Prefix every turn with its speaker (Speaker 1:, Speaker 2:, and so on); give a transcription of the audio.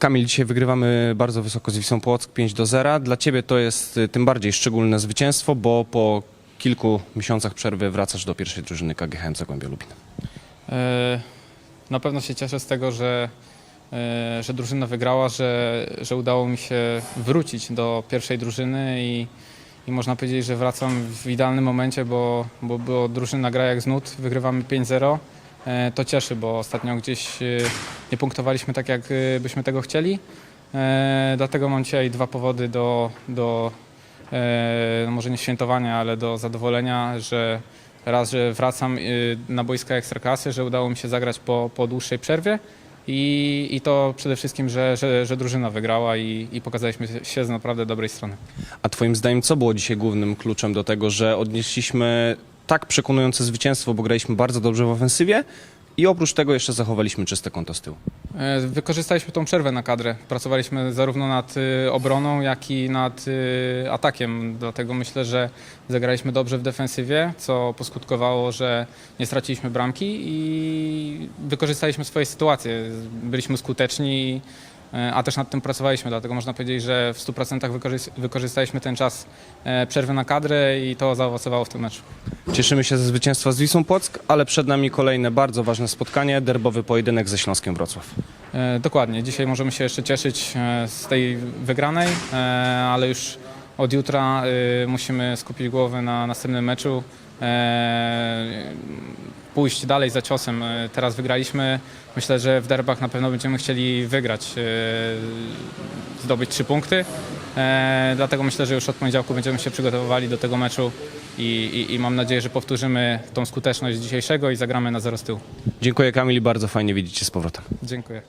Speaker 1: Kamil, dzisiaj wygrywamy bardzo wysoko z Wisłą Płock 5 do 0. Dla Ciebie to jest y, tym bardziej szczególne zwycięstwo, bo po kilku miesiącach przerwy wracasz do pierwszej drużyny KGHM Zagłębia Lubin.
Speaker 2: E, Na pewno się cieszę z tego, że, e, że drużyna wygrała, że, że udało mi się wrócić do pierwszej drużyny i, i można powiedzieć, że wracam w idealnym momencie, bo, bo, bo drużyna gra jak z nut, wygrywamy 5-0. E, To cieszy, bo ostatnio gdzieś e, nie punktowaliśmy tak, jak e, byśmy tego chcieli. Dlatego mam dzisiaj dwa powody do, do no może nie świętowania, ale do zadowolenia, że raz, że wracam na boiska Ekstraklasy, że udało mi się zagrać po, po dłuższej przerwie i, i to przede wszystkim, że, że, że drużyna wygrała i, i pokazaliśmy się z naprawdę dobrej strony.
Speaker 1: A Twoim zdaniem, co było dzisiaj głównym kluczem do tego, że odnieśliśmy tak przekonujące zwycięstwo, bo graliśmy bardzo dobrze w ofensywie i oprócz tego jeszcze zachowaliśmy czyste konto z tyłu?
Speaker 2: E, Wykorzystaliśmy tą przerwę na kadrę. Pracowaliśmy zarówno nad y, obroną, jak i nad y, atakiem. Dlatego myślę, że zagraliśmy dobrze w defensywie, co poskutkowało, że nie straciliśmy bramki i wykorzystaliśmy swoje sytuacje. Byliśmy skuteczni, e, a też nad tym pracowaliśmy. Dlatego można powiedzieć, że w 100% wykorzys- wykorzystaliśmy ten czas e, przerwy na kadrę i to zaowocowało w tym meczu.
Speaker 1: Cieszymy się ze zwycięstwa z Wisłą Płock, ale przed nami kolejne bardzo ważne spotkanie, derbowy pojedynek ze Śląskiem Wrocław.
Speaker 2: E, Dokładnie. Dzisiaj możemy się jeszcze cieszyć e, z tej wygranej, e, ale już od jutra e, musimy skupić głowę na następnym meczu. e, Pójść dalej za ciosem. E, Teraz wygraliśmy. Myślę, że w derbach na pewno będziemy chcieli wygrać, e, zdobyć trzy punkty. E, Dlatego myślę, że już od poniedziałku będziemy się przygotowywali do tego meczu i, i, i mam nadzieję, że powtórzymy tą skuteczność dzisiejszego i zagramy na zero z tyłu.
Speaker 1: Dziękuję Kamil bardzo fajnie widzieć Cię z powrotem.
Speaker 2: Dziękuję.